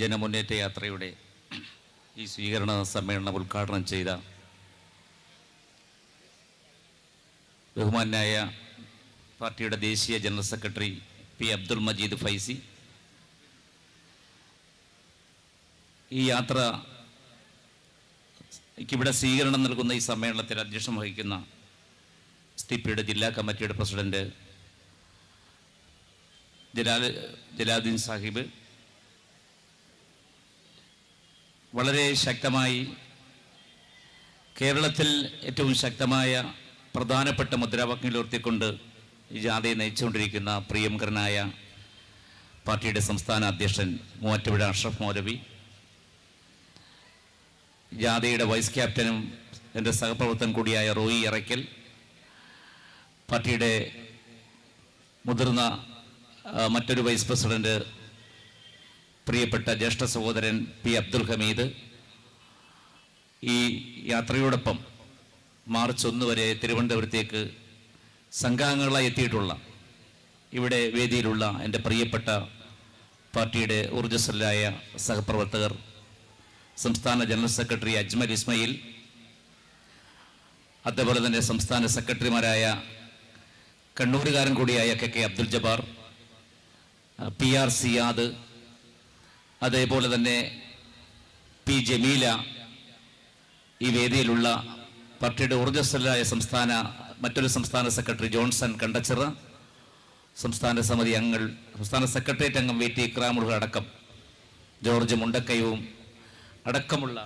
ജനമുന്നേറ്റ യാത്രയുടെ ഈ സ്വീകരണ സമ്മേളനം ഉദ്ഘാടനം ചെയ്ത ബഹുമാനായ പാർട്ടിയുടെ ദേശീയ general secretary P Abdul Majeed Faizi. ഈ യാത്ര ഇവിടെ സ്വീകരണം നൽകുന്ന ഈ സമ്മേളനത്തിൽ അധ്യക്ഷം വഹിക്കുന്ന എസ് ടി പിയുടെ ജില്ലാ കമ്മിറ്റിയുടെ പ്രസിഡന്റ് ജലാൽ ജലാലുദ്ദീൻ സാഹിബ് വളരെ ശക്തമായി കേരളത്തിൽ ഏറ്റവും ശക്തമായ പ്രധാനപ്പെട്ട മുദ്രാവാക്യങ്ങൾ ഉയർത്തിക്കൊണ്ട് ഈ ജാഥയെ നയിച്ചുകൊണ്ടിരിക്കുന്ന പ്രിയങ്കരനായ പാർട്ടിയുടെ സംസ്ഥാന അധ്യക്ഷൻ മൂവാറ്റുപുഴ അഷ്റഫ് മൗലവി ജാഥയുടെ വൈസ് ക്യാപ്റ്റനും എന്റെ സഹപ്രവർത്തകൻ കൂടിയായ റോയി ഇറയ്ക്കൽ പാർട്ടിയുടെ മുതിർന്ന മറ്റൊരു വൈസ് പ്രസിഡന്റ് പ്രിയപ്പെട്ട ജ്യേഷ്ഠ സഹോദരൻ പി അബ്ദുൽ ഹമീദ് ഈ യാത്രയോടൊപ്പം മാർച്ച് ഒന്ന് വരെ തിരുവനന്തപുരത്തേക്ക് സംഘാംഗങ്ങളായി എത്തിയിട്ടുള്ള ഇവിടെ വേദിയിലുള്ള എന്റെ പ്രിയപ്പെട്ട പാർട്ടിയുടെ ഊർജസ്വലായ സഹപ്രവർത്തകർ സംസ്ഥാന ജനറൽ സെക്രട്ടറി അജ്മൽ ഇസ്മയിൽ അതേപോലെ തന്നെ സംസ്ഥാന സെക്രട്ടറിമാരായ കണ്ണൂരുകാരൻ കൂടിയായ K K Abdul Jabbar P R Siyad അതേപോലെ തന്നെ പി ജമീല ഈ വേദിയിലുള്ള പാർട്ടിയുടെ ഊർജസ്വലായ സംസ്ഥാന മറ്റൊരു സംസ്ഥാന സെക്രട്ടറി ജോൺസൺ കണ്ടച്ചിറ സംസ്ഥാന സമിതി അംഗങ്ങൾ സംസ്ഥാന സെക്രട്ടേറിയറ്റ് അംഗം വി ടി ഇക്രാമുൾ അടക്കം ജോർജ് മുണ്ടക്കയവും അടക്കമുള്ള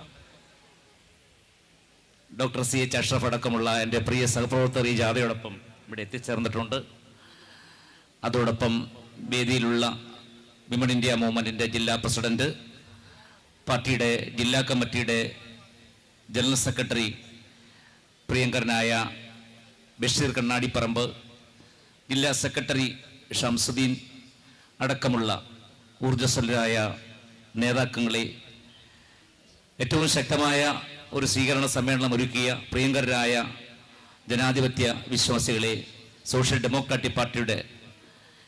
ഡോക്ടർ സി എച്ച് അഷ്റഫ് അടക്കമുള്ള എന്റെ പ്രിയ സഹപ്രവർത്തകർ ഈ ജാഥയോടൊപ്പം ഇവിടെ എത്തിച്ചേർന്നിട്ടുണ്ട്. അതോടൊപ്പം വേദിയിലുള്ള വിമൺ ഇന്ത്യ മൂവ്മെന്റിന്റെ ജില്ലാ പ്രസിഡന്റ് പാർട്ടിയുടെ ജില്ലാ കമ്മിറ്റിയുടെ ജനറൽ സെക്രട്ടറി പ്രിയങ്കരനായ ബഷീർ കണ്ണാടിപ്പറമ്പ് ജില്ലാ സെക്രട്ടറി ഷംസുദ്ദീൻ അടക്കമുള്ള ഊർജസ്വലരായ നേതാക്കളെ ഏറ്റവും ശക്തമായ ഒരു സ്വീകരണ സമ്മേളനം ഒരുക്കിയ പ്രിയങ്കരരായ ജനാധിപത്യ വിശ്വാസികളെ സോഷ്യൽ ഡെമോക്രാറ്റിക് പാർട്ടിയുടെ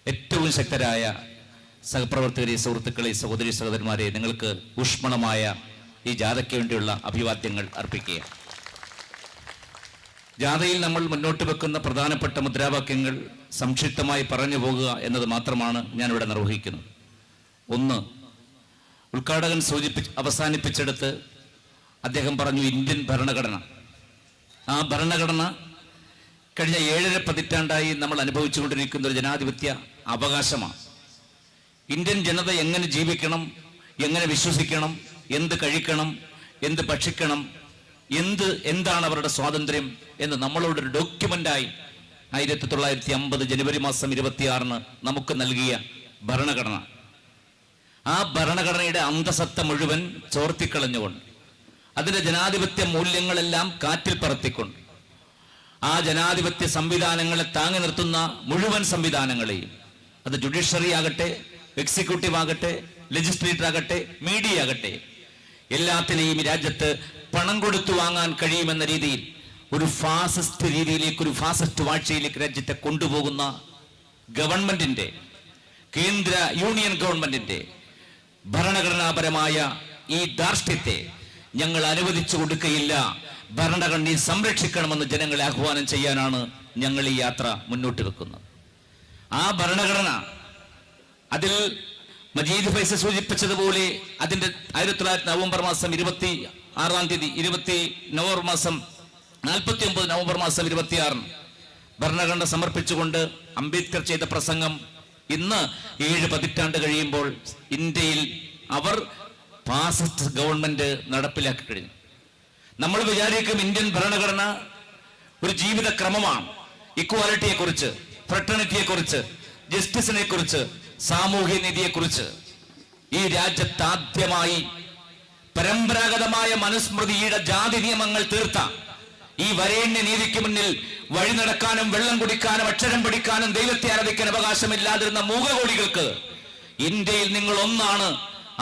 ഏറ്റവും ശക്തരായ സഹപ്രവർത്തകരെ സുഹൃത്തുക്കളെ സഹോദരി സഹോദരന്മാരെ നിങ്ങൾക്ക് ഊഷ്മളമായ ഈ ജാഥയ്ക്ക് വേണ്ടിയുള്ള അഭിവാദ്യങ്ങൾ അർപ്പിക്കുക ജാഥയിൽ നമ്മൾ മുന്നോട്ട് വെക്കുന്ന പ്രധാനപ്പെട്ട മുദ്രാവാക്യങ്ങൾ സംക്ഷിപ്തമായി പറഞ്ഞു പോകുക എന്നത് മാത്രമാണ് ഞാനിവിടെ നിർവഹിക്കുന്നത്. ഒന്ന് ഉദ്ഘാടകൻ സൂചിപ്പി അവസാനിപ്പിച്ചെടുത്ത് അദ്ദേഹം പറഞ്ഞു ഇന്ത്യൻ ഭരണഘടന. ആ ഭരണഘടന കഴിഞ്ഞ ഏഴര പതിറ്റാണ്ടായി നമ്മൾ അനുഭവിച്ചുകൊണ്ടിരിക്കുന്ന ഒരു ജനാധിപത്യ അവകാശമാണ്. ഇന്ത്യൻ ജനത എങ്ങനെ ജീവിക്കണം എങ്ങനെ വിശ്വസിക്കണം എന്ത് കഴിക്കണം എന്ത് ഭക്ഷിക്കണം എന്ത് എന്താണ് അവരുടെ സ്വാതന്ത്ര്യം എന്ന് നമ്മളോട് ഒരു ഡോക്യുമെന്റായി ആയിരത്തി തൊള്ളായിരത്തി അമ്പത് ജനുവരി മാസം ഇരുപത്തിയാറിന് നമുക്ക് നൽകിയ ഭരണഘടന. ആ ഭരണഘടനയുടെ അന്തസത്ത മുഴുവൻ ചോർത്തിക്കളഞ്ഞുകൊണ്ട് അതിന്റെ ജനാധിപത്യ മൂല്യങ്ങളെല്ലാം കാറ്റിൽ പറത്തിക്കൊണ്ട് ആ ജനാധിപത്യ സംവിധാനങ്ങളെ താങ്ങി നിർത്തുന്ന മുഴുവൻ സംവിധാനങ്ങളെയും അത് ജുഡീഷ്യറി ആകട്ടെ എക്സിക്യൂട്ടീവ് ആകട്ടെ ലെജിസ്ലേറ്റർ ആകട്ടെ മീഡിയ ആകട്ടെ എല്ലാത്തിനെയും രാജ്യത്ത് പണം കൊടുത്തു വാങ്ങാൻ കഴിയുമെന്ന രീതിയിൽ ഒരു ഫാസിസ്റ്റ് രീതിയിലേക്ക് ഒരു ഫാസിസ്റ്റ് വാഴ്ചയിലേക്ക് രാജ്യത്തെ കൊണ്ടുപോകുന്ന ഗവൺമെന്റിന്റെ കേന്ദ്ര യൂണിയൻ ഗവൺമെന്റിന്റെ ഭരണഘടനാപരമായ ഈ ധാർഷ്ട്യത്തെ ഞങ്ങൾ അനുവദിച്ചു കൊടുക്കുകയില്ല. ഭരണഘടനയെ സംരക്ഷിക്കണമെന്ന് ജനങ്ങളെ ആഹ്വാനം ചെയ്യാനാണ് ഞങ്ങൾ ഈ യാത്ര മുന്നോട്ട് വെക്കുന്നത്. ആ ഭരണഘടന അതിൽ മജീദ് ഫൈസ സൂചിപ്പിച്ചതുപോലെ അതിന്റെ ആയിരത്തി തൊള്ളായിരത്തി നവംബർ മാസം ഇരുപത്തി ആറാം തീയതി ഇരുപത്തി നവംബർ മാസം നാൽപ്പത്തി ഒമ്പത് നവംബർ മാസം ഇരുപത്തിയാറിന് ഭരണഘടന സമർപ്പിച്ചുകൊണ്ട് അംബേദ്കർ ചെയ്ത പ്രസംഗം ഇന്ന് ഏഴ് പതിറ്റാണ്ട് കഴിയുമ്പോൾ ഇന്ത്യയിൽ അവർ ഫാസിസ്റ്റ് ഗവൺമെന്റ് നടപ്പിലാക്കി കഴിഞ്ഞു. നമ്മൾ വിചാരിക്കും ഇന്ത്യൻ ഭരണഘടന ഒരു ജീവിത ക്രമമാണ് ഇക്വാലിറ്റിയെ കുറിച്ച് ഫ്രട്ടേണിറ്റിയെ കുറിച്ച് ജസ്റ്റിസിനെ കുറിച്ച് സാമൂഹ്യ നീതിയെ കുറിച്ച് ഈ രാജ്യത്ത് ആദ്യമായി പരമ്പരാഗതമായ മനുസ്മൃതിയുടെ ജാതി നിയമങ്ങൾ തീർത്ത ഈ വരേണ്യ നീതിക്ക് മുന്നിൽ വഴി നടക്കാനും വെള്ളം കുടിക്കാനും അക്ഷരം പഠിക്കാനും ദൈവത്തെ ആരാധിക്കാൻ അവകാശമില്ലാതിരുന്ന മൂകകോടികൾക്ക് ഇന്ത്യയിൽ നിങ്ങൾ ഒന്നാണ്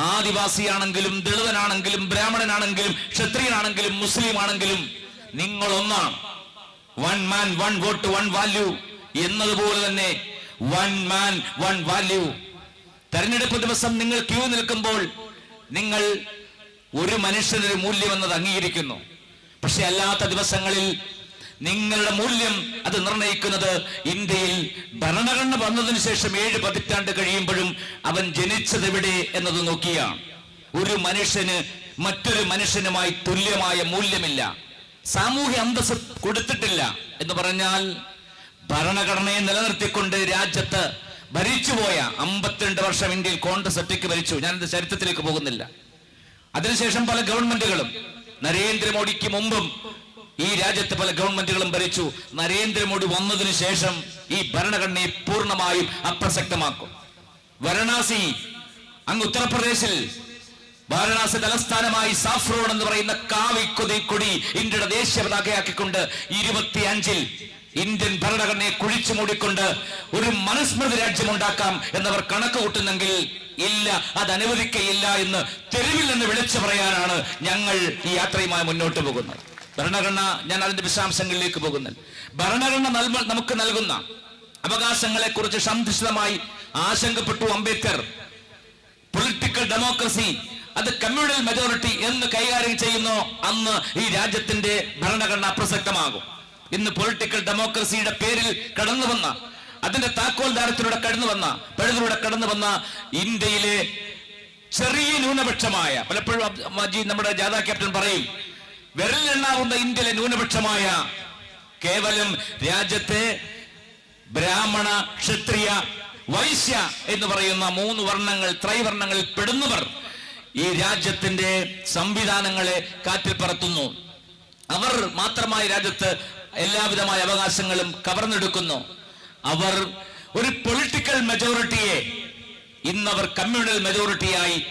ആദിവാസിയാണെങ്കിലും ദളിതനാണെങ്കിലും ബ്രാഹ്മണനാണെങ്കിലും ക്ഷത്രിയനാണെങ്കിലും മുസ്ലിം ആണെങ്കിലും നിങ്ങൾ ഒന്നാണ് one man one vote one value. എന്നതുപോലെ തന്നെ വൺ മാൻ വൺ വാല്യൂ തെരഞ്ഞെടുപ്പ് ദിവസം നിങ്ങൾ ക്യൂ നിൽക്കുമ്പോൾ നിങ്ങൾ ഒരു മനുഷ്യനൊരു മൂല്യം എന്നത് അംഗീകരിക്കുന്നു. പക്ഷെ അല്ലാത്ത ദിവസങ്ങളിൽ നിങ്ങളുടെ മൂല്യം അത് നിർണയിക്കുന്നത് ഇന്ത്യയിൽ ഭരണഘടന വന്നതിന് ശേഷം ഏഴ് പതിറ്റാണ്ട് കഴിയുമ്പോഴും അവൻ ജനിച്ചത് എവിടെ എന്നത് നോക്കിയാണ്. ഒരു മനുഷ്യന് മറ്റൊരു മനുഷ്യനുമായി തുല്യമായ മൂല്യമില്ല. സാമൂഹ്യ അന്തസ് കൊടുത്തിട്ടില്ല എന്ന് പറഞ്ഞാൽ ഭരണഘടനയെ നിലനിർത്തിക്കൊണ്ട് രാജ്യത്ത് ഭരിച്ചുപോയ അമ്പത്തിരണ്ട് വർഷം ഇന്ത്യയിൽ കോൺഗ്രസ് ഒറ്റയ്ക്ക് ഭരിച്ചു. ഞാനിത് ചരിത്രത്തിലേക്ക് പോകുന്നില്ല. അതിനുശേഷം പല ഗവൺമെന്റുകളും നരേന്ദ്രമോദിക്ക് മുമ്പും ഈ രാജ്യത്ത് പല ഗവൺമെന്റുകളും ഭരിച്ചു. നരേന്ദ്രമോദി വന്നതിന് ശേഷം ഈ ഭരണഘടനയെ പൂർണമായും അപ്രസക്തമാക്കും. വാരണാസി അങ്ങ് ഉത്തർപ്രദേശിൽ വാരണാസി തലസ്ഥാനമായി സാഫ്രോൺ എന്ന് പറയുന്ന കാവിക്കൊതി കൊടി ഇന്ത്യയുടെ ദേശീയ പതാകയാക്കിക്കൊണ്ട് ഇരുപത്തിയഞ്ചിൽ ഇന്ത്യൻ ഭരണഘടനയെ കുഴിച്ചു മൂടിക്കൊണ്ട് ഒരു മനുസ്മൃതി രാജ്യമുണ്ടാക്കാം എന്നവർ കണക്ക് കൂട്ടുന്നെങ്കിൽ ഇല്ല അത് അനുവദിക്കയില്ല എന്ന് തെരുവിൽ നിന്ന് വിളിച്ചു പറയാനാണ് ഞങ്ങൾ ഈ യാത്രയുമായി മുന്നോട്ട് പോകുന്നത്. ഭരണഘടന ഞാൻ അതിന്റെ വിശദാംശങ്ങളിലേക്ക് പോകുന്നത് ഭരണഘടന നമുക്ക് നൽകുന്ന അവകാശങ്ങളെ കുറിച്ച് സംതൃഷ്ടമായി ആശങ്കപ്പെട്ടു അംബേദ്കർ. പൊളിറ്റിക്കൽ ഡെമോക്രസി അത് കമ്മ്യൂണൽ മെജോറിറ്റി എന്ന് കൈകാര്യം ചെയ്യുന്നു അന്ന് ഈ രാജ്യത്തിന്റെ ഭരണഘടന അപ്രസക്തമാകും ഇന്ന് പൊളിറ്റിക്കൽ ഡെമോക്രസിയുടെ പേരിൽ കടന്നു വന്ന അതിന്റെ താക്കോൽ ദാരത്തിലൂടെ കടന്നു വന്ന പഴുതിലൂടെ കടന്നു വന്ന ഇന്ത്യയിലെ ചെറിയ ന്യൂനപക്ഷമായ പലപ്പോഴും നമ്മുടെ ജാഥാ ക്യാപ്റ്റൻ പറയും വിരലിലെണ്ണാവുന്ന ഇന്ത്യയിലെ ന്യൂനപക്ഷമായ കേവലം രാജ്യത്തെ ബ്രാഹ്മണ ക്ഷത്രിയ വൈശ്യ എന്ന് പറയുന്ന മൂന്ന് വർണങ്ങൾ ത്രൈവർണങ്ങളിൽ പെടുന്നവർ ഈ രാജ്യത്തിന്റെ സംവിധാനങ്ങളെ കാറ്റിൽ പറത്തുന്നു. അവർ മാത്രമായി രാജ്യത്ത് എല്ലാവിധമായ അവകാശങ്ങളും കവർന്നെടുക്കുന്നു. അവർ ഒരു പൊളിറ്റിക്കൽ മെജോറിറ്റിയെ ഇന്നവർ കമ്മ്യൂണൽ മെജോറിറ്റിയായി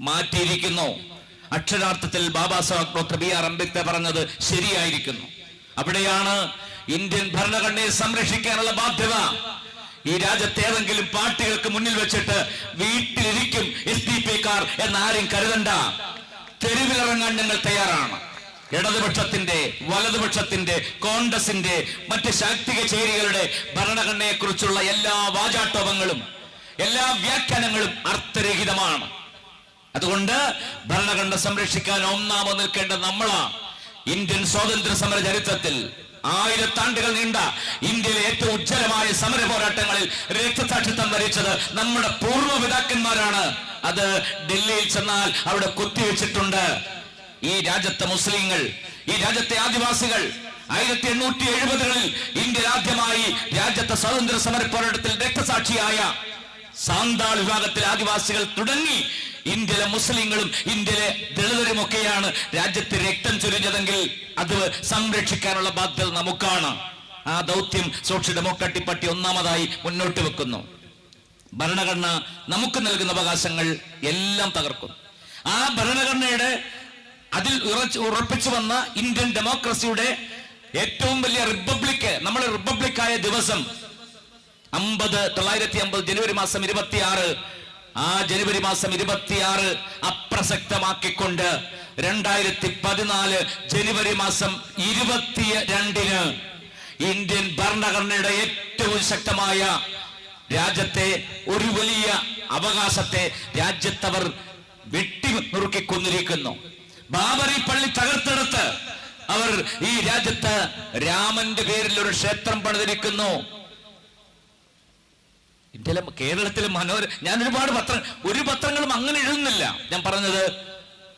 മാറ്റിയിരിക്കുന്നു. അക്ഷരാർത്ഥത്തിൽ Baba Saheb doctor B R Ambedkar പറഞ്ഞത് ശരിയായിരിക്കുന്നു. അവിടെയാണ് ഇന്ത്യൻ ഭരണഘടനയെ സംരക്ഷിക്കാനുള്ള ബാധ്യത. ഈ രാജ്യത്തെ ഏതെങ്കിലും പാർട്ടികൾക്ക് മുന്നിൽ വെച്ചിട്ട് വീട്ടിലിരിക്കും എസ് ഡി പി കാർ എന്നാരും കരുതണ്ട. തെരുവിലിറങ്ങാൻ ഞങ്ങൾ തയ്യാറാണ്. ഇടതുപക്ഷത്തിന്റെ വലതുപക്ഷത്തിന്റെ കോൺഗ്രസിന്റെ മറ്റ് ശാക്തിക ചേരികളുടെ ഭരണഘടനയെ കുറിച്ചുള്ള എല്ലാ വാചാട്ടോപങ്ങളും എല്ലാ വ്യാഖ്യാനങ്ങളും അർത്ഥരഹിതമാണ്. അതുകൊണ്ട് ഭരണഘടന സംരക്ഷിക്കാൻ ഒന്നാമത് നിൽക്കേണ്ട നമ്മളാ. ഇന്ത്യൻ സ്വാതന്ത്ര്യ സമര ചരിത്രത്തിൽ ആയിരത്താണ്ടുകൾ നീണ്ട ഇന്ത്യയിലെ ഏറ്റവും ഉജ്ജ്വലമായ സമര പോരാട്ടങ്ങളിൽ രക്തസാക്ഷിത്വം വരിച്ചത് നമ്മുടെ പൂർവപിതാക്കന്മാരാണ്. അത് ഡൽഹിയിൽ ചെന്നാൽ അവിടെ കുത്തിവെച്ചിട്ടുണ്ട്. ഈ രാജ്യത്തെ മുസ്ലിങ്ങൾ ഈ രാജ്യത്തെ ആദിവാസികൾ ആയിരത്തി എണ്ണൂറ്റി എഴുപതുകളിൽ ഇന്ത്യയിൽ ആദ്യമായി രാജ്യത്തെ സ്വാതന്ത്ര്യ സമര പോരാട്ടത്തിൽ രക്തസാക്ഷിയായ സാന്താൾ വിഭാഗത്തിലെ ആദിവാസികൾ തുടങ്ങി ഇന്ത്യയിലെ മുസ്ലിങ്ങളും ഇന്ത്യയിലെ ദളിതരുമൊക്കെയാണ് രാജ്യത്ത് രക്തം ചൊരിഞ്ഞതെങ്കിൽ അത് സംരക്ഷിക്കാനുള്ള ബാധ്യത നമുക്കാണ്. ആ ദൗത്യം സോഷ്യൽ ഡെമോക്രാറ്റിക് പാർട്ടി ഒന്നാമതായി മുന്നോട്ട് വെക്കുന്നു. ഭരണഘടന നമുക്ക് നൽകുന്ന അവകാശങ്ങൾ എല്ലാം തകർക്കും. ആ ഭരണഘടനയുടെ അതിൽ ഉറപ്പിച്ചു വന്ന ഇന്ത്യൻ ഡെമോക്രസിയുടെ ഏറ്റവും വലിയ റിപ്പബ്ലിക് നമ്മൾ റിപ്പബ്ലിക്കായ ദിവസം അമ്പത് തൊള്ളായിരത്തി അമ്പത് ജനുവരി മാസം ഇരുപത്തിയാറ് ആ ജനുവരി മാസം ഇരുപത്തിയാറ് അപ്രസക്തമാക്കിക്കൊണ്ട് രണ്ടായിരത്തി പതിനാല് ജനുവരി മാസം ഇരുപത്തി രണ്ടിന് ഇന്ത്യൻ ഭരണഘടനയുടെ ഏറ്റവും ശക്തമായ രാജ്യത്തെ ഒരു വലിയ അവകാശത്തെ രാജ്യത്തവർ വെട്ടി നുറുക്കി കൊന്നിരിക്കുന്നു. ബാബറി പള്ളി തകർത്തെടുത്ത് അവർ ഈ രാജ്യത്ത് രാമന്റെ പേരിൽ ഒരു ക്ഷേത്രം പണിതിരിക്കുന്നു. ഇന്ത്യയിലെ കേരളത്തിലെ മനോര ഞാൻ ഒരുപാട് പത്രം ഒരു പത്രങ്ങളും അങ്ങനെ എഴുതുന്നില്ല. ഞാൻ പറഞ്ഞത്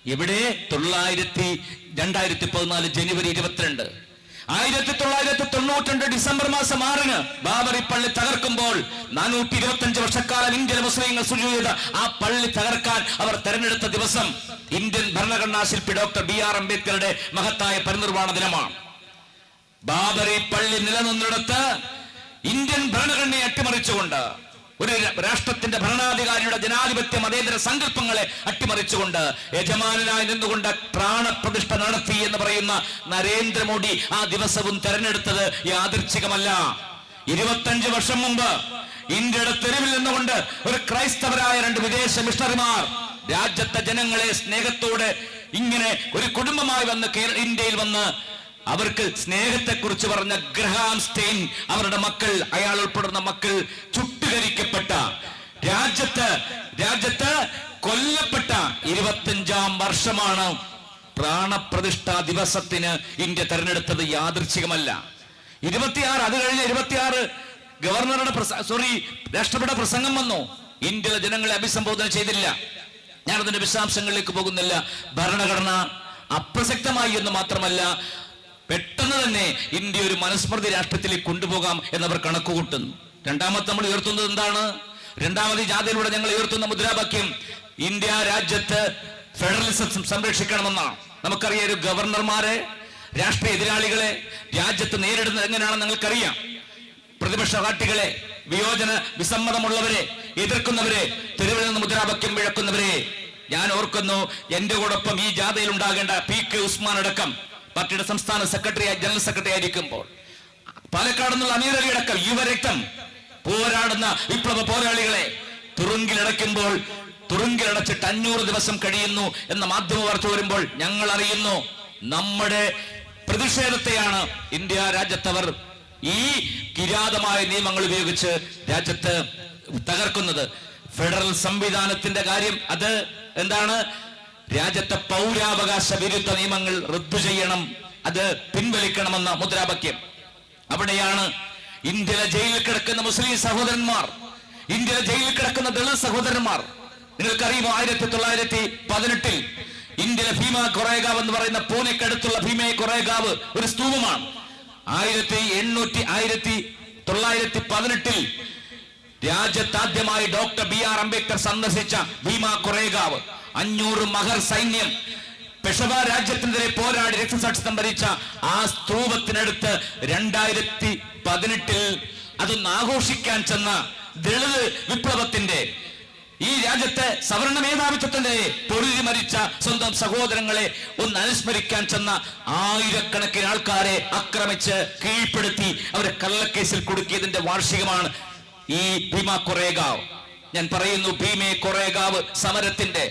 എവിടെ? തൊള്ളായിരത്തി രണ്ടായിരത്തി പതിനാല് ജനുവരി ഇരുപത്തിരണ്ട്. ആയിരത്തി തൊള്ളായിരത്തി തൊണ്ണൂറ്റി ഡിസംബർ മാസം ആറിന് ബാബറി പള്ളി തകർക്കുമ്പോൾ നാനൂറ്റി ഇരുപത്തി അഞ്ച് വർഷക്കാലം ഇന്ത്യൻ മുസ്ലിങ്ങൾ സുജു ചെയ്ത ആ പള്ളി തകർക്കാൻ അവർ തെരഞ്ഞെടുത്ത ദിവസം ഇന്ത്യൻ ഭരണഘടനാ ശില്പി ഡോക്ടർ ബി ആർ അംബേദ്കറുടെ മഹത്തായ പരിനിർവാണ ദിനമാണ്. ബാബറി പള്ളി നിലനിന്നിടത്ത് ഇന്ത്യൻ ഭരണഘടനയെ അട്ടിമറിച്ചുകൊണ്ട് ഒരു രാഷ്ട്രത്തിന്റെ ഭരണാധികാരിയുടെ ജനാധിപത്യ മതേതര സങ്കല്പങ്ങളെ അട്ടിമറിച്ചുകൊണ്ട് യജമാനായി നിന്നുകൊണ്ട് പ്രാണപ്രതിഷ്ഠ നടത്തി എന്ന് പറയുന്ന നരേന്ദ്രമോദി ആ ദിവസവും തെരഞ്ഞെടുത്തത് യാദൃച്ഛികമല്ല. ഇരുപത്തഞ്ച് വർഷം മുമ്പ് ഇന്ത്യയുടെ തെരുവിൽ നിന്നുകൊണ്ട് ഒരു ക്രൈസ്തവരായ രണ്ട് വിദേശ മിഷണറിമാർ രാജ്യത്തെ ജനങ്ങളെ സ്നേഹത്തോടെ ഇങ്ങനെ ഒരു കുടുംബമായി വന്ന് ഇന്ത്യയിൽ വന്ന് അവർക്ക് സ്നേഹത്തെ കുറിച്ച് പറഞ്ഞ ഗ്രഹാം സ്റ്റെയിൻ അവരുടെ മക്കൾ അയാൾ ഉൾപ്പെടുന്ന മക്കൾ ചുട്ടുകരിക്കപ്പെട്ട രാജ്യത്ത് രാജ്യത്ത് കൊല്ലപ്പെട്ട വർഷമാണ് പ്രാണപ്രതിഷ്ഠാ ദിവസത്തിന് ഇന്ത്യ തെരഞ്ഞെടുത്തത് യാദൃച്ഛികമല്ല. ഇരുപത്തിയാറ് അത് കഴിഞ്ഞ് ഇരുപത്തിയാറ് ഗവർണറുടെ സോറി രാഷ്ട്രപതിയുടെ പ്രസംഗം വന്നു. ഇന്ത്യയിലെ ജനങ്ങളെ അഭിസംബോധന ചെയ്തില്ല. ഞാൻ അതിന്റെ വിശദാംശങ്ങളിലേക്ക് പോകുന്നില്ല. ഭരണഘടന അപ്രസക്തമായി എന്ന് മാത്രമല്ല പെട്ടെന്ന് തന്നെ ഇന്ത്യ ഒരു മനുസ്മൃതി രാഷ്ട്രത്തിലേക്ക് കൊണ്ടുപോകാം എന്നവർ കണക്ക് കൂട്ടുന്നു. രണ്ടാമത്തെ നമ്മൾ ഉയർത്തുന്നത് എന്താണ്? രണ്ടാമത് ജാതിയിലൂടെ ഞങ്ങൾ ഉയർത്തുന്ന മുദ്രാവാക്യം ഇന്ത്യ രാജ്യത്ത് ഫെഡറലിസം സംരക്ഷിക്കണമെന്നാണ്. നമുക്കറിയാം ഒരു ഗവർണർമാരെ രാഷ്ട്രീയ എതിരാളികളെ രാജ്യത്ത് നേരിടുന്നത് എങ്ങനെയാണെന്ന് നിങ്ങൾക്കറിയാം പ്രതിപക്ഷ പാർട്ടികളെ വിയോജന വിസമ്മതമുള്ളവരെ എതിർക്കുന്നവരെ തെരുവിൽ നിന്ന് മുദ്രാവാക്യം വിഴക്കുന്നവരെ. ഞാൻ ഓർക്കുന്നു എന്റെ കൂടൊപ്പം ഈ ജാഥയിൽ ഉണ്ടാകേണ്ട പി കെ ഉസ്മാൻ അടക്കം പാർട്ടിയുടെ സംസ്ഥാന സെക്രട്ടറി ജനറൽ സെക്രട്ടറി ആയിരിക്കുമ്പോൾ പാലക്കാട് നിന്നുള്ള അടക്കം യുവരക്തം പോരാടുന്ന വിപ്ലവ പോരാളികളെ തുറുങ്കിലടയ്ക്കുമ്പോൾ തുറുങ്കിലടച്ചിട്ട് അഞ്ഞൂറ് ദിവസം കഴിയുന്നു എന്ന മാധ്യമ വാർത്ത വരുമ്പോൾ ഞങ്ങൾ അറിയുന്നു നമ്മുടെ പ്രതിഷേധത്തെയാണ് ഇന്ത്യ രാജ്യത്തവർ ഈ കിരാതമായ നിയമങ്ങൾ ഉപയോഗിച്ച് രാജ്യത്ത് തകർക്കുന്നത്. ഫെഡറൽ സംവിധാനത്തിന്റെ കാര്യം അത് എന്താണ്? രാജ്യത്തെ പൗരാവകാശ വിരുദ്ധ നിയമങ്ങൾ റദ്ദു ചെയ്യണം അത് പിൻവലിക്കണമെന്ന മുദ്രാവാക്യം. അവിടെയാണ് ഇന്ത്യയിലെ ജയിലിൽ കിടക്കുന്ന മുസ്ലിം സഹോദരന്മാർ ഇന്ത്യയിലെ ജയിലിൽ കിടക്കുന്ന ദളിത് സഹോദരന്മാർ. നിങ്ങൾക്കറിയുമോ ആയിരത്തി തൊള്ളായിരത്തി പതിനെട്ടിൽ ഇന്ത്യയിലെ ഭീമ കൊറേഗാവ് എന്ന് പറയുന്ന പൂനെക്കടുത്തുള്ള ഭീമയെ കൊറേഗാവ് ഒരു സ്തൂപമാണ്. ആയിരത്തി എണ്ണൂറ്റി ആയിരത്തി തൊള്ളായിരത്തി പതിനെട്ടിൽ രാജ്യത്താദ്യമായി ഡോക്ടർ ബി ആർ അംബേദ്കർ സന്ദർശിച്ച ഭീമ കൊറേഗാവ് അഞ്ഞൂറ് മഹർ സൈന്യം പെഷവ രാജ്യത്തിനെതിരെ പോരാടി രക്തസാക്ഷിത്വം ഭരിച്ച ആ സ്തൂപത്തിനടുത്ത് രണ്ടായിരത്തി പതിനെട്ടിൽ അതൊന്ന് ആഘോഷിക്കാൻ ചെന്ന ദളിത് വിപ്ലവത്തിന്റെ ഈ രാജ്യത്തെ സവർണ മേധാവിത്വത്തിന്റെ പൊരുതി മരിച്ച സ്വന്തം സഹോദരങ്ങളെ ഒന്ന് അനുസ്മരിക്കാൻ ചെന്ന ആയിരക്കണക്കിന് ആൾക്കാരെ ആക്രമിച്ച് കീഴ്പ്പെടുത്തി അവരെ കള്ളക്കേസിൽ കൊടുക്കിയതിന്റെ വാർഷികമാണ് ഈ ഭീമ കൊറേഗാവ്. ഞാൻ പറയുന്നു ഭീമെ കൊറേഗാവ് സമരത്തിന്റെ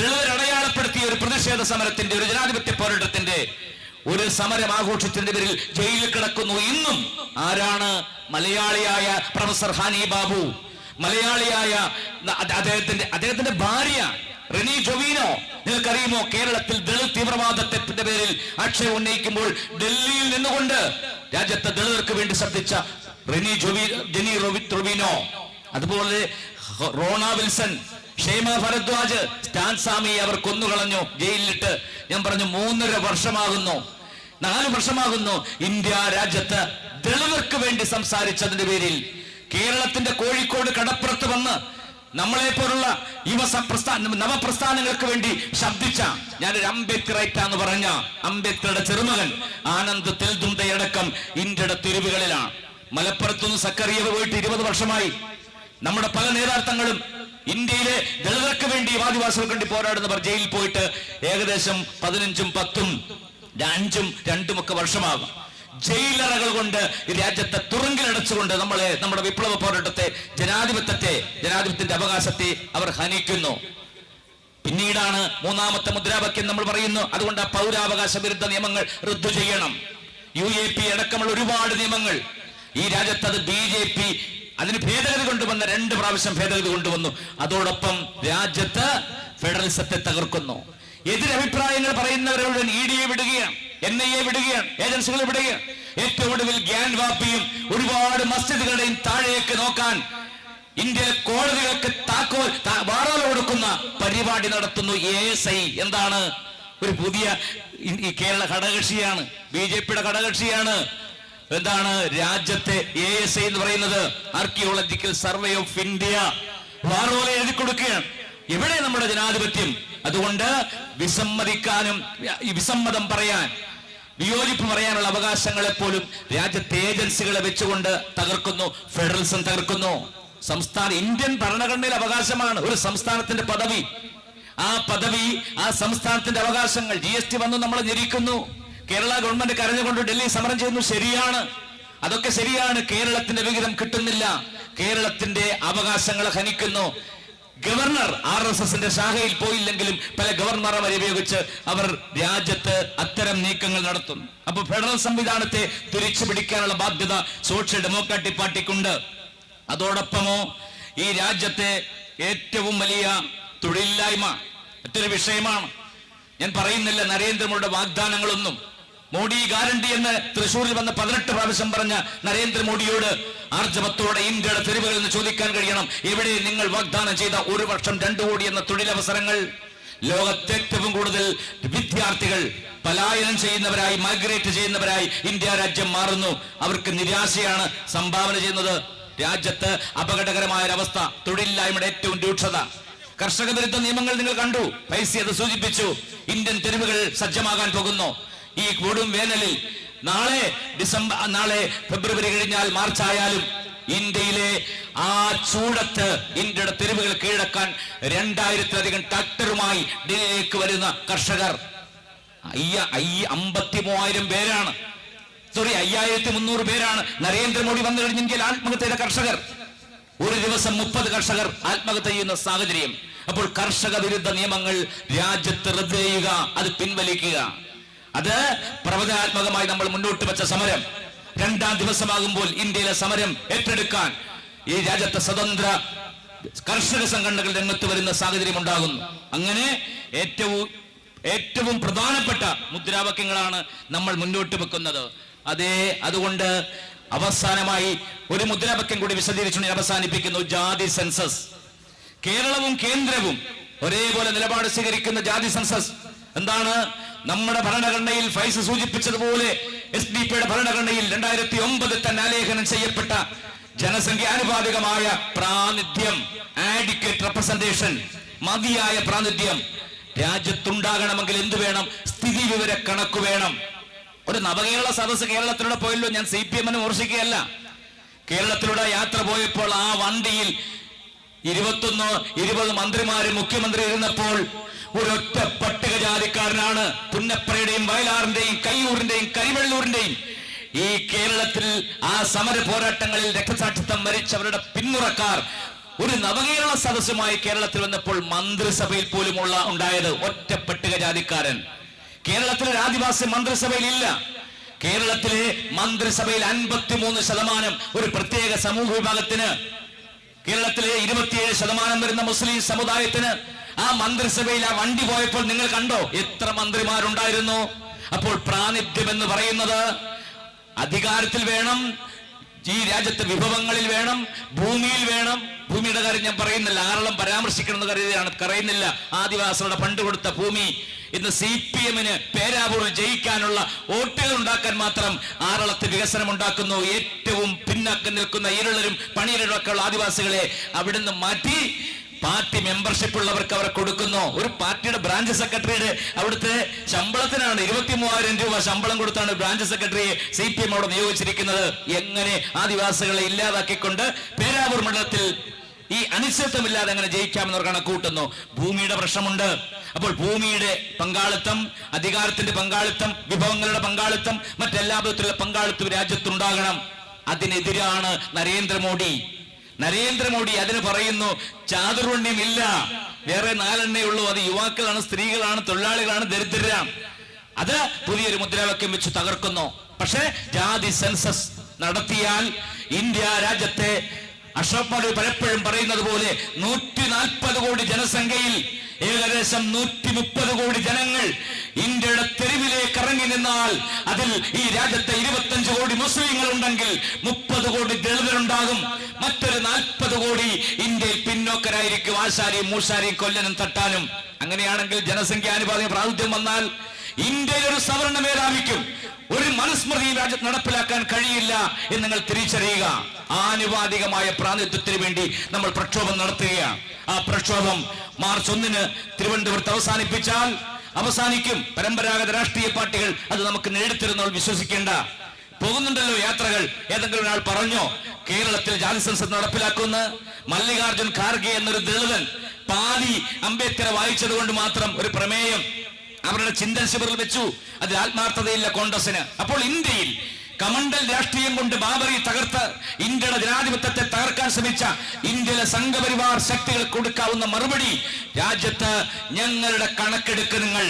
അടയാളപ്പെടുത്തിയ ഒരു പ്രതിഷേധ സമരത്തിന്റെ ഒരു ജനാധിപത്യ പോരാട്ടത്തിന്റെ ഒരു സമരം ആഘോഷിച്ചതിന്റെ പേരിൽ ജയിലിൽ കിടക്കുന്നു. ഇന്നും ആരാണ് മലയാളിയായ പ്രൊഫസർ ഹാനി ബാബു? മലയാളിയായ അദ്ദേഹത്തിന്റെ അദ്ദേഹത്തിന്റെ ഭാര്യ റെനി ജൊവീനോ നിങ്ങൾക്കറിയുമോ? കേരളത്തിൽ ദളിത് തീവ്രവാദത്തിന്റെ പേരിൽ ആക്ഷേപം ഉന്നയിക്കുമ്പോൾ ഡൽഹിയിൽ നിന്നുകൊണ്ട് രാജ്യത്തെ ദളിതർക്ക് വേണ്ടി ശബ്ദിച്ച റെനി ജൊവി ജെനി റൊവിനോ. അതുപോലെ റോണ വിൽസൺ ക്ഷേമ ഭരദ്വാജ് സ്റ്റാൻ സ്വാമിയെ അവർ കൊന്നുകളഞ്ഞു ജയിലിലിട്ട്. ഞാൻ പറഞ്ഞു മൂന്നര വർഷമാകുന്നു. നാല് വർഷമാകുന്നു ഇന്ത്യ രാജ്യത്ത് ദളിതർക്ക് വേണ്ടി സംസാരിച്ചതിന്റെ പേരിൽ. കേരളത്തിന്റെ കോഴിക്കോട് കടപ്പുറത്ത് വന്ന് നമ്മളെ പോലുള്ള യുവ നവപ്രസ്ഥാനങ്ങൾക്ക് വേണ്ടി ശബ്ദിച്ച ഞാനൊരു അംബേദ്കറൈറ്റാന്ന് പറഞ്ഞ അംബേദ്കറുടെ ചെറുമകൻ ആനന്ദ് തെൽദുന്തയടക്കം ഇന്ത്യയുടെ തെരുവുകളിലാണ്. മലപ്പുറത്തുനിന്ന് സക്കറിയ പോയിട്ട് ഇരുപത് വർഷമായി. നമ്മുടെ പല നേതാർത്ഥങ്ങളും ഇന്ത്യയിലെ ദളിതർക്ക് വേണ്ടി ആദിവാസികൾക്ക് വേണ്ടി പോരാടുന്നവർ ജയിലിൽ പോയിട്ട് ഏകദേശം പതിനഞ്ചും പത്തും അഞ്ചും രണ്ടും ഒക്കെ വർഷമാകും. ജയിലറകൾ കൊണ്ട് ഈ രാജ്യത്തെ തുറങ്കിലടച്ചുകൊണ്ട് നമ്മളെ നമ്മുടെ വിപ്ലവ പോരാട്ടത്തെ ജനാധിപത്യത്തെ ജനാധിപത്യത്തിന്റെ അവകാശത്തെ അവർ ഹനിക്കുന്നു. പിന്നീടാണ് മൂന്നാമത്തെ മുദ്രാവാക്യം നമ്മൾ പറയുന്നു അതുകൊണ്ട് ആ പൗരാവകാശ വിരുദ്ധ നിയമങ്ങൾ റദ്ദു ചെയ്യണം. യു എ പി അടക്കമുള്ള ഒരുപാട് നിയമങ്ങൾ. ഈ രാജ്യത്ത് അത് ബി ജെ പി അതിന് ഭേദഗതി കൊണ്ടുവന്ന രണ്ട് പ്രാവശ്യം ഭേദഗതി കൊണ്ടുവന്നു. അതോടൊപ്പം രാജ്യത്ത് ഫെഡറലിസത്തെ തകർക്കുന്നു. എതിരഭിപ്രായങ്ങൾ പറയുന്നവരോട് ഇ ഡിയെ വിടുകയാണ് എൻ ഐ എ വിടുകയാണ് ഏജൻസികളെ വിടുകയാണ്. ഏറ്റവും ഒടുവിൽ ഗ്യാൻ വാപ്പിയും ഒരുപാട് മസ്ജിദുകളുടെയും താഴേക്ക് നോക്കാൻ ഇന്ത്യയിലെ കോടതികൾക്ക് താക്കോൽ വാറാല കൊടുക്കുന്ന പരിപാടി നടത്തുന്നു എ എസ് ഐ എന്താണ്? ഒരു പുതിയ കേരള ഘടകകക്ഷിയാണ് ബി ജെ പിയുടെ ഘടകകക്ഷിയാണ്. എന്താണ് രാജ്യത്തെ എ എസ് ഐ എന്ന് പറയുന്നത്? ആർക്കിയോളജിക്കൽ സർവേ ഓഫ് ഇന്ത്യ വാറോല എഴുതി കൊടുക്കുകയാണ്. എവിടെ നമ്മുടെ ജനാധിപത്യം. അതുകൊണ്ട് വിസമ്മതിക്കാനും വിസമ്മതം പറയാൻ വിയോജിപ്പ് പറയാനുള്ള അവകാശങ്ങളെ പോലും രാജ്യത്തെ ഏജൻസികളെ വെച്ചുകൊണ്ട് തകർക്കുന്നു ഫെഡറലിസം തകർക്കുന്നു. സംസ്ഥാന ഇന്ത്യൻ ഭരണഘടനയിലെ അവകാശമാണ് ഒരു സംസ്ഥാനത്തിന്റെ പദവി. ആ പദവി ആ സംസ്ഥാനത്തിന്റെ അവകാശങ്ങൾ ജി എസ് ടി വന്നു നമ്മൾ ഞെരിക്കുന്നു. കേരള ഗവൺമെന്റ് കരഞ്ഞുകൊണ്ട് ഡൽഹി സമരം ചെയ്യുന്നു ശരിയാണ്. അതൊക്കെ ശരിയാണ്. കേരളത്തിന്റെ വിഹിതം കിട്ടുന്നില്ല. കേരളത്തിന്റെ അവകാശങ്ങൾ ഹനിക്കുന്നു. ഗവർണർ ആർ എസ് എസിന്റെ ശാഖയിൽ പോയില്ലെങ്കിലും പല ഗവർണർമാരെ ഉപയോഗിച്ച് അവർ രാജ്യത്ത് അത്തരം നീക്കങ്ങൾ നടത്തുന്നു. അപ്പൊ ഫെഡറൽ സംവിധാനത്തെ തിരിച്ചു പിടിക്കാനുള്ള ബാധ്യത സോഷ്യൽ ഡെമോക്രാറ്റിക് പാർട്ടിക്കുണ്ട്. അതോടൊപ്പമോ ഈ രാജ്യത്തെ ഏറ്റവും വലിയ തൊഴിലില്ലായ്മ മറ്റൊരു വിഷയമാണ്. ഞാൻ പറയുന്നില്ല നരേന്ദ്രമോദിയുടെ വാഗ്ദാനങ്ങളൊന്നും. മോഡി ഗ്യാരണ്ടി എന്ന് തൃശൂരിൽ വന്ന് പതിനെട്ട് പ്രാവശ്യം പറഞ്ഞ നരേന്ദ്രമോദിയോട് ആർജവത്തോടെ ഇന്ത്യയുടെ തെരുവുകളിൽ നിന്ന് ചോദിക്കാൻ കഴിയണം. എവിടെ നിങ്ങൾ വാഗ്ദാനം ചെയ്ത ഒരു വർഷം രണ്ടു കോടി എന്ന തൊഴിലവസരങ്ങൾ? ലോകത്തെ ഏറ്റവും കൂടുതൽ വിദ്യാർത്ഥികൾ പലായനം ചെയ്യുന്നവരായി മൈഗ്രേറ്റ് ചെയ്യുന്നവരായി ഇന്ത്യ രാജ്യം മാറുന്നു. അവർക്ക് നിരാശയാണ് സംഭാവന ചെയ്യുന്നത്. രാജ്യത്ത് അപകടകരമായ ഒരവസ്ഥ തൊഴിലില്ലായ്മയുടെ ഏറ്റവും രൂക്ഷത. കർഷക വിരുദ്ധ നിയമങ്ങൾ നിങ്ങൾ കണ്ടു. പൈസ അത് സൂചിപ്പിച്ചു. ഇന്ത്യൻ തെരുവുകൾ സജ്ജമാകാൻ പോകുന്നു. ഈ കൊടും വേനലിൽ നാളെ ഡിസംബർ നാളെ ഫെബ്രുവരി കഴിഞ്ഞാൽ മാർച്ച് ആയാലും ഇന്ത്യയിലെ ആ ചൂടത്ത് ഇന്ത്യയുടെ തെരുവുകൾ കീഴടക്കാൻ രണ്ടായിരത്തിലധികം ട്രാക്ടറുമായി ഡൽഹിയിലേക്ക് വരുന്ന കർഷകർ. അയ്യ അയ്യ അമ്പത്തി മൂവായിരം പേരാണ്. സോറി അയ്യായിരത്തി മുന്നൂറ് പേരാണ് നരേന്ദ്രമോദി വന്നു കഴിഞ്ഞ ഇന്ത്യയിൽ ആത്മഹത്യ ചെയ്ത കർഷകർ. ഒരു ദിവസം മുപ്പത് കർഷകർ ആത്മഹത്യ ചെയ്യുന്ന സാഹചര്യം. അപ്പോൾ കർഷക വിരുദ്ധ നിയമങ്ങൾ രാജ്യത്ത് റദ്ദ് ചെയ്യുക അത് പിൻവലിക്കുക. അത് പ്രവചനാത്മകമായി നമ്മൾ മുന്നോട്ട് വെച്ച സമരം. രണ്ടാം ദിവസമാകുമ്പോൾ ഇന്ത്യയിലെ സമരം ഏറ്റെടുക്കാൻ ഈ രാജ്യത്തെ സ്വതന്ത്ര കർഷക സംഘടനകൾ രംഗത്ത് വരുന്ന സാഹചര്യം ഉണ്ടാകുന്നു. അങ്ങനെ ഏറ്റവും ഏറ്റവും പ്രധാനപ്പെട്ട മുദ്രാവാക്യങ്ങളാണ് നമ്മൾ മുന്നോട്ട് വെക്കുന്നത്. അതേ അതുകൊണ്ട് അവസാനമായി ഒരു മുദ്രാവാക്യം കൂടി വിശദീകരിച്ചുകൊണ്ട് അവസാനിപ്പിക്കുന്നു. ജാതി സെൻസസ്. കേരളവും കേന്ദ്രവും ഒരേപോലെ നിലപാട് സ്വീകരിക്കുന്ന ജാതി സെൻസസ്. എന്താണ്? നമ്മുടെ ഭരണഘടനയിൽ ഫൈസ് സൂചിപ്പിച്ചതുപോലെ എസ് ഡി പിയുടെ ഭരണഘടനയിൽ രണ്ടായിരത്തി ഒമ്പതിൽ തന്നെ ആലേഖനം ചെയ്യപ്പെട്ട ജനസംഖ്യാനുപാതികമായ പ്രാതിനിധ്യം ആഡിക്വേറ്റ് റെപ്രസെന്റേഷൻ മതിയായ പ്രാതിനിധ്യം. രാജ്യത്തുണ്ടാകണമെങ്കിൽ എന്ത് വേണം? സ്ഥിതി വിവര കണക്ക് വേണം. ഒരു നവകേരള സദസ് കേരളത്തിലൂടെ പോയല്ലോ ഞാൻ സി പി എമ്മിനെ മോർഷിക്കുകയല്ല കേരളത്തിലൂടെ യാത്ര പോയപ്പോൾ ആ വണ്ടിയിൽ ഇരുപത്തൊന്ന് ഇരുപത് മന്ത്രിമാരും മുഖ്യമന്ത്രി ഇരുന്നപ്പോൾ ഒരൊറ്റ പട്ടികജാതിക്കാരനാണ് പുന്നപ്പറയുടെയും വയലാറിന്റെയും കയ്യൂരിന്റെയും കരിവെള്ളൂരിന്റെയും ഈ കേരളത്തിൽ ആ സമര പോരാട്ടങ്ങളിൽ രക്തസാക്ഷിത്വം മരിച്ചവരുടെ പിന്മുറക്കാർ ഒരു നവകേരള സദസ്സുമായി കേരളത്തിൽ വന്നപ്പോൾ മന്ത്രിസഭയിൽ പോലും ഉള്ള ഉണ്ടായത് ഒറ്റ പട്ടികജാതിക്കാരൻ. കേരളത്തിലെ ആദിവാസി മന്ത്രിസഭയിൽ ഇല്ല കേരളത്തിലെ മന്ത്രിസഭയിൽ അൻപത്തിമൂന്ന് ശതമാനം ഒരു പ്രത്യേക സമൂഹ വിഭാഗത്തിന് കേരളത്തിലെ ഇരുപത്തിയേഴ് ശതമാനം വരുന്ന മുസ്ലിം സമുദായത്തിന് ആ മന്ത്രിസഭയിൽ ആ വണ്ടി പോയപ്പോൾ നിങ്ങൾ കണ്ടോ? എത്ര മന്ത്രിമാരുണ്ടായിരുന്നു? അപ്പോൾ പ്രാതിനിധ്യം എന്ന് പറയുന്നത് അധികാരത്തിൽ വേണം ഈ രാജ്യത്തെ വിഭവങ്ങളിൽ വേണം ഭൂമിയിൽ വേണം ഭൂമിയുടെ കാര്യം ഞാൻ പറയുന്നില്ല. ആറളം പരാമർശിക്കണമെന്ന് കരുതിയാണ്. പറയുന്നില്ല. ആദിവാസികളുടെ പണ്ട് കൊടുത്ത ഭൂമി ഇന്ന് സി പി എമ്മിന് പേരാപൂരിൽ ജയിക്കാനുള്ള വോട്ടുകൾ ഉണ്ടാക്കാൻ മാത്രം ആറളത്ത് വികസനം ഉണ്ടാക്കുന്നു. ഏറ്റവും പിന്നാക്കം നിൽക്കുന്ന ഇരുളരും പണിയിലൊക്കെയുള്ള ആദിവാസികളെ അവിടുന്ന് മാറ്റി പാർട്ടി മെമ്പർഷിപ്പ് ഉള്ളവർക്ക് അവർ കൊടുക്കുന്നു. ഒരു പാർട്ടിയുടെ ബ്രാഞ്ച് സെക്രട്ടറിയുടെ അവിടുത്തെ ശമ്പളത്തിനാണ് ഇരുപത്തി മൂവായിരം രൂപ ശമ്പളം കൊടുത്താണ് ബ്രാഞ്ച് സെക്രട്ടറിയെ സി പി എം അവിടെ നിയോഗിച്ചിരിക്കുന്നത്. എങ്ങനെ ആദിവാസികളെ ഇല്ലാതാക്കിക്കൊണ്ട് പേരാവൂർ മണ്ഡലത്തിൽ ഈ അനിശ്ചിതത്വമില്ലാതെ അങ്ങനെ ജയിക്കാമെന്നവർ കണക്കൂട്ടുന്നു. ഭൂമിയുടെ പ്രശ്നമുണ്ട്. അപ്പോൾ ഭൂമിയുടെ പങ്കാളിത്തം അധികാരത്തിന്റെ പങ്കാളിത്തം വിഭവങ്ങളുടെ പങ്കാളിത്തം മറ്റെല്ലാ വിധത്തിലുള്ള പങ്കാളിത്തം രാജ്യത്തുണ്ടാകണം. അതിനെതിരാണ് നരേന്ദ്രമോദി. നരേന്ദ്രമോദി അതിന് പറയുന്നു ചാതുർണ്യമില്ല വേറെ നാലെണ്ണേ ഉള്ളൂ. അത് യുവാക്കളാണ് സ്ത്രീകളാണ് തൊഴിലാളികളാണ് ദരിദ്രരാണ്. അത് പുതിയൊരു മുദ്രാവാക്യം വെച്ച് തകർക്കുന്നു. പക്ഷേ ജാതി സെൻസസ് നടത്തിയാൽ ഇന്ത്യ രാജ്യത്തെ മൗലവി പലപ്പോഴും പറയുന്നത് പോലെ നൂറ്റി നാൽപ്പത് കോടി ജനസംഖ്യയിൽ ഏകദേശം നൂറ്റി മുപ്പത് കോടി ജനങ്ങൾ ഇന്ത്യയുടെ തെരുവിലേക്ക് ഇറങ്ങി നിന്നാൽ അതിൽ ഈ രാജ്യത്തെ ഇരുപത്തഞ്ച് കോടി മുസ്ലിങ്ങൾ ഉണ്ടെങ്കിൽ മുപ്പത് കോടി ദളിതരുണ്ടാകും. മറ്റൊരു നാൽപ്പത് കോടി ഇന്ത്യയിൽ പിന്നോക്കരായിരിക്കും. ആശാരിയും മൂശാരിയും കൊല്ലനും തട്ടാനും. അങ്ങനെയാണെങ്കിൽ ജനസംഖ്യാനുപാതം പ്രാതിനിധ്യം വന്നാൽ ഇന്ത്യയിൽ ഒരു സവർണ മേധാവിക്കും ഒരു മനുസ്മൃതി രാജ്യത്ത് നടപ്പിലാക്കാൻ കഴിയില്ല എന്ന് നിങ്ങൾ തിരിച്ചറിയുക. ആനുപാതികമായ പ്രാതിനിധ്യത്തിന് വേണ്ടി നമ്മൾ പ്രക്ഷോഭം നടത്തുകയാണ്. ആ പ്രക്ഷോഭം മാർച്ച് ഒന്നിന് തിരുവനന്തപുരത്ത് അവസാനിപ്പിച്ചാൽ അവസാനിക്കും. പരമ്പരാഗത രാഷ്ട്രീയ പാർട്ടികൾ അത് നമുക്ക് നേടിത്തരുന്നവൾ വിശ്വസിക്കേണ്ട. പോകുന്നുണ്ടല്ലോ യാത്രകൾ. ഏതെങ്കിലും ഒരാൾ പറഞ്ഞോ കേരളത്തിൽ ജാതി സെൻസസ് നടപ്പിലാക്കുന്ന മല്ലികാർജുൻ ഖാർഗെ എന്നൊരു ദളിതൻ പാതി അംബേദ്കർ വായിച്ചത് കൊണ്ട് മാത്രം ഒരു പ്രമേയം അവരുടെ ചിന്തൻ ശിബിറിൽ വെച്ചു. അതിൽ ആത്മാർത്ഥതയില്ല കോൺഗ്രസിന് അപ്പോൾ ഇന്ത്യയിൽ കമണ്ടൽ രാഷ്ട്രീയം കൊണ്ട് ബാബറി തകർത്ത് ഇന്ത്യയുടെ ജനാധിപത്യത്തെ തകർക്കാൻ ശ്രമിച്ച ഇന്ത്യയിലെ സംഘപരിവാർ ശക്തികൾ കൊടുക്കാവുന്ന മറുപടി രാജ്യത്ത് ഞങ്ങളുടെ കണക്കെടുക്ക് നിങ്ങൾ.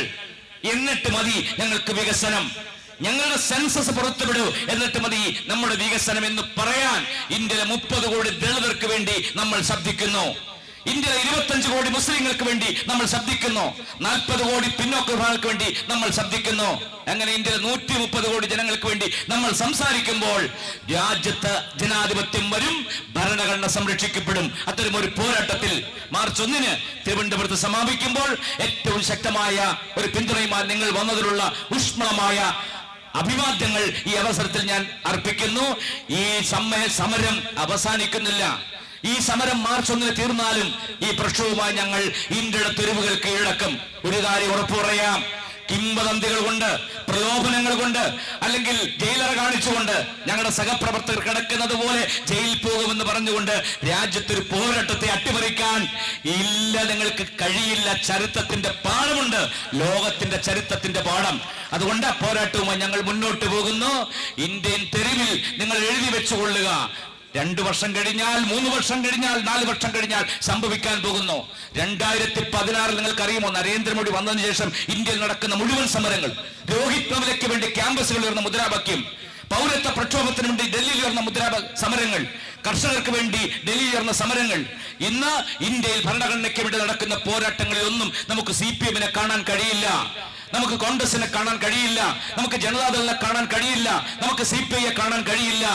എന്നിട്ട് മതി ഞങ്ങൾക്ക് വികസനം. ഞങ്ങളുടെ സെൻസസ് പുറത്തുവിടൂ. എന്നിട്ട് മതി നമ്മുടെ വികസനം എന്ന് പറയാൻ ഇന്ത്യയിലെ മുപ്പത് കോടി ദളിതർക്ക് വേണ്ടി നമ്മൾ ശബ്ദിക്കുന്നു. ഇന്ത്യയിലെ ഇരുപത്തഞ്ച് കോടി മുസ്ലിങ്ങൾക്ക് വേണ്ടി നമ്മൾ ശബ്ദിക്കുന്നു. നാൽപ്പത് കോടി പിന്നോക്ക വിഭാഗങ്ങൾക്ക് വേണ്ടി നമ്മൾ ശബ്ദിക്കുന്നു. അങ്ങനെ ഇന്ത്യയിലെ നൂറ്റി മുപ്പത് കോടി ജനങ്ങൾക്ക് വേണ്ടി നമ്മൾ സംസാരിക്കുമ്പോൾ രാജ്യത്ത് ജനാധിപത്യം വരും ഭരണഘടന സംരക്ഷിക്കപ്പെടും. അത്തരം ഒരു പോരാട്ടത്തിൽ മാർച്ച് ഒന്നിന് തിരുവനന്തപുരത്ത് സമാപിക്കുമ്പോൾ ഏറ്റവും ശക്തമായ ഒരു പിന്തുണയുമായി നിങ്ങൾ വന്നതിലുള്ള ഊഷ്മളമായ അഭിവാദ്യങ്ങൾ ഈ അവസരത്തിൽ ഞാൻ അർപ്പിക്കുന്നു. ഈ സമരം അവസാനിക്കുന്നില്ല. ഈ സമരം മാർച്ച് ഒന്നിന് തീർന്നാലും ഈ പ്രക്ഷോഭവുമായി ഞങ്ങൾ ഇന്ത്യയുടെ തെരുവുകൾ കീഴടക്കും. ഒരു കാര്യം ഉറപ്പു പറയാം. കിംവദന്തികൾ കൊണ്ട് പ്രലോഭനങ്ങൾ കൊണ്ട് അല്ലെങ്കിൽ ജയിലറ കാണിച്ചുകൊണ്ട് ഞങ്ങളുടെ സഹപ്രവർത്തകർ കിടക്കുന്നത് പോലെ ജയിലിൽ പോകുമെന്ന് പറഞ്ഞുകൊണ്ട് രാജ്യത്തൊരു പോരാട്ടത്തെ അട്ടിമറിക്കാൻ ഇല്ല നിങ്ങൾക്ക് കഴിയില്ല ചരിത്രത്തിന്റെ പാഠമുണ്ട്. ലോകത്തിന്റെ ചരിത്രത്തിന്റെ പാഠം. അതുകൊണ്ട് പോരാട്ടവുമായി ഞങ്ങൾ മുന്നോട്ട് പോകുന്നു. ഇന്ത്യൻ തെരുവിൽ നിങ്ങൾ എഴുതി വെച്ചുകൊള്ളുക. രണ്ടു വർഷം കഴിഞ്ഞാൽ മൂന്ന് വർഷം കഴിഞ്ഞാൽ നാല് വർഷം കഴിഞ്ഞാൽ സംഭവിക്കാൻ പോകുന്നു. രണ്ടായിരത്തി പതിനാറിൽ നിങ്ങൾക്ക് അറിയുമോ നരേന്ദ്രമോദി വന്നതിന് ശേഷം ഇന്ത്യയിൽ നടക്കുന്ന മുഴുവൻ സമരങ്ങൾ. രോഹിത് പവലയ്ക്ക് വേണ്ടി ക്യാമ്പസുകൾ ഉയർന്ന മുദ്രാവാക്യം. പൗരത്വ പ്രക്ഷോഭത്തിന് വേണ്ടി ഡൽഹിയിൽ ഉയർന്ന മുദ്രാ സമരങ്ങൾ. കർഷകർക്ക് വേണ്ടി ഡൽഹിയിൽ ഉയർന്ന സമരങ്ങൾ. ഇന്ന് ഇന്ത്യയിൽ ഭരണഘടനയ്ക്ക് വേണ്ടി നടക്കുന്ന പോരാട്ടങ്ങളിൽ ഒന്നും നമുക്ക് സി പി എമ്മിനെ കാണാൻ കഴിയില്ല. നമുക്ക് കോൺഗ്രസിനെ കാണാൻ കഴിയില്ല നമുക്ക് ജനതാദളിനെ കാണാൻ കഴിയില്ല നമുക്ക് സി പി ഐയെ കാണാൻ കഴിയില്ല.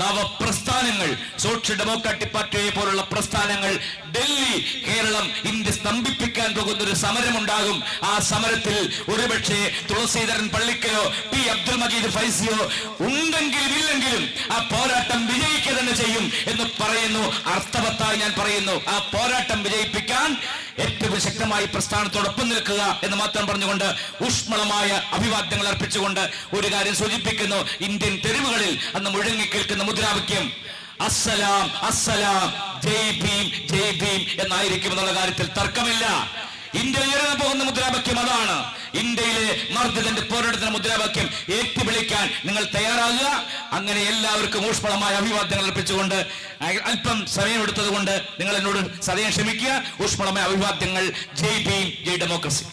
നവപ്രസ്ഥാനങ്ങൾ സോഷ്യൽ ഡെമോക്രാറ്റിക് പാർട്ടിയെ പോലുള്ള പ്രസ്ഥാനങ്ങൾ ഡൽഹി കേരളം ഇന്ത്യ സ്തംഭിപ്പിക്കാൻ പോകുന്ന ഒരു സമരമുണ്ടാകും. ആ സമരത്തിൽ ഒരുപക്ഷെ തുളസീധരൻ പള്ളിക്കലോ പി അബ്ദുൽ മജീദ് ഫൈസിയോ ഉണ്ടെങ്കിലും ഇല്ലെങ്കിലും ആ പോരാട്ടം വിജയിക്കുക തന്നെ ചെയ്യും എന്ന് പറയുന്നു. അർത്ഥവത്തായി ഞാൻ പറയുന്നു. ആ പോരാട്ടം വിജയിപ്പിക്കാൻ ഏറ്റവും ശക്തമായി പ്രസ്ഥാനത്തോടൊപ്പം നിൽക്കുക എന്ന് മാത്രം പറഞ്ഞുകൊണ്ട് ഊഷ്മളമായ അഭിവാദ്യങ്ങൾ അർപ്പിച്ചുകൊണ്ട് ഒരു കാര്യം സൂചിപ്പിക്കുന്നു. ഇന്ത്യൻ തെരുവുകളിൽ അന്ന് മുഴങ്ങി കേൾക്കുന്ന മുദ്രാവാക്യം അസ്സലാം അസ്സലാം. ജയ് ഭീം ജയ് ഭീം എന്നായിരിക്കും എന്നുള്ള കാര്യത്തിൽ തർക്കമില്ല. ഇന്ത്യ ഉയർന്നു പോകുന്ന മുദ്രാവാക്യം അതാണ്. ഇന്ത്യയിലെ മർദ്ദിതന്റെ പോരാട്ടത്തിന്റെ മുദ്രാവാക്യം ഏറ്റുവിളിക്കാൻ നിങ്ങൾ തയ്യാറാകുക അങ്ങനെ എല്ലാവർക്കും ഊഷ്മളമായ അഭിവാദ്യങ്ങൾ അർപ്പിച്ചുകൊണ്ട് അല്പം അല്പം സമയമെടുത്തത് കൊണ്ട് നിങ്ങൾ എന്നോട് സദയം ക്ഷമിക്കുക. ഊഷ്മളമായ അഭിവാദ്യങ്ങൾ. ജയ് ഭീം ജയ് ഡെമോക്രസി.